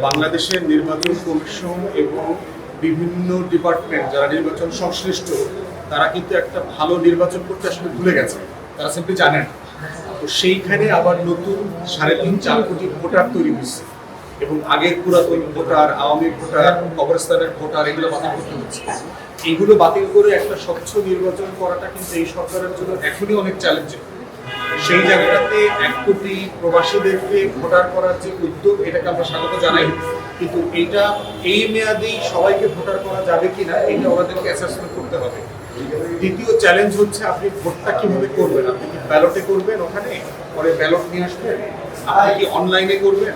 বাংলাদেশের নির্বাচন কমিশন এবং বিভিন্ন ডিপার্টমেন্ট যারা নির্বাচন সংশ্লিষ্ট, তারা কিন্তু একটা ভালো নির্বাচন করতে আসলে ভুলে গেছে। তারা সিম্পলি জানে না। তো সেইখানে আবার নতুন সাড়ে তিন, চার কোটি ভোটার তৈরি হয়েছে। এবং আগের পুরাতন ভোটার, আওয়ামী ভোটার, কবরস্থানের ভোটার, এগুলো বাতিল করতে হচ্ছে। এইগুলো বাতিল করে একটা স্বচ্ছ নির্বাচন করাটা কিন্তু এই সরকারের জন্য এখনই অনেক চ্যালেঞ্জিং সেই জায়গাটাতে এক কোটি প্রবাসীদেরকে ভোটার করার যে উদ্যোগ, এটাকে আমরা স্বাগত জানাই। কিন্তু এইটা এই মেয়াদেই সবাইকে ভোটার করা যাবে কিনা, এটা ওনাদেরকে অ্যাসেসমেন্ট করতে হবে। দ্বিতীয় চ্যালেঞ্জ হচ্ছে আপনি ভোটটা কীভাবে করবেন? আপনি কি ব্যালটে করবেন ওখানে? পরে ব্যালট নিয়ে আসবেন? আপনি কি অনলাইনে করবেন?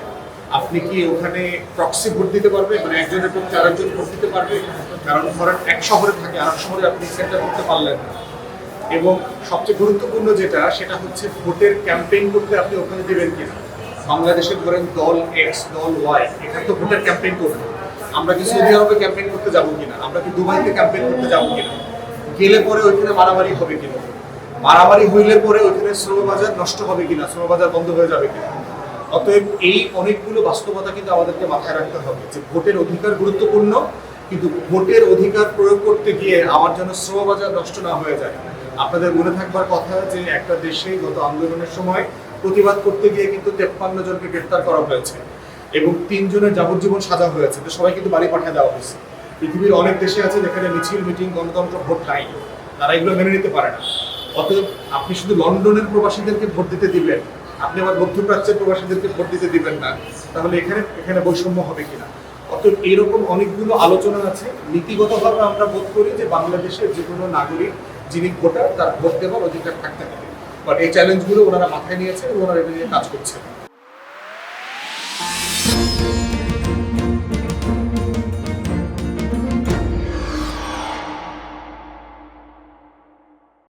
আপনি কি ওখানে প্রক্সি ভোট দিতে পারবেন মানে একজনের পক্ষে আরেকজন ভোট দিতে পারবে? কারণ ধরেন এক শহরে থাকে আর শহরে আপনি সেন্টার করতে পারলেন না। এবং সবচেয়ে গুরুত্বপূর্ণ যেটা, সেটা হচ্ছে ভোটের ক্যাম্পেইন করতে আপনি ওখানে দেবেন কিনা। বাংলাদেশে ধরেন দল এক্স দল ওয়াই এখানে তো ভোটের ক্যাম্পেইন করবে। আমরা কি সৌদি আরবে ক্যাম্পেইন করতে যাব কিনা? আমরা কি দুবাইতে ক্যাম্পেইন করতে যাব কিনা? গেলে পরে ওইখানে মারামারি হবে কিনা? মারামারি হইলে পরে ওইখানে শ্রম বাজার নষ্ট হবে কিনা? শ্রম বাজার বন্ধ হয়ে যাবে কিনা? অতএব এই অনেকগুলো বাস্তবতা কিন্তু আমাদেরকে মাথায় রাখতে হবে যে ভোটের অধিকার গুরুত্বপূর্ণ, কিন্তু ভোটের অধিকার প্রয়োগ করতে গিয়ে আমার যেন শ্রম বাজার নষ্ট না হয়ে যায়। আপনাদের মনে থাকবার কথা যে একটা দেশে গত আন্দোলনের সময় প্রতিবাদ করতে গিয়ে কিন্তু তেপ্পান্ন জনকে গ্রেফতার করা হয়েছে এবং তিনজনের যাবজ্জীবন সাজা হয়েছে। তো সবাই কিন্তু বাড়ি পাঠিয়ে দেওয়া হয়েছে। পৃথিবীর অনেক দেশে আছে যেখানে মিছিল, মিটিং, গণতন্ত্র ভোট নাই। তারা এগুলো মেনে নিতে পারে না। অতএব আপনি শুধু লন্ডনের প্রবাসীদেরকে ভোট দিতে দিবেন, আপনি আবার মধ্যপ্রাচ্যের প্রবাসীদেরকে ভোট দিতে দিবেন না। তাহলে এখানে এখানে বৈষম্য হবে কিনা? অতএব এইরকম অনেকগুলো আলোচনা আছে। নীতিগতভাবে আমরা বোধ করি যে বাংলাদেশের যে কোনো নাগরিক যিনি ভোটার, তার ভোট দেওয়ার অধিকার থাকতে হবে। বাট এই চ্যালেঞ্জগুলো ওনারা মাথায় নিয়েছেন এবং ওনারা এটা নিয়ে কাজ করছেন।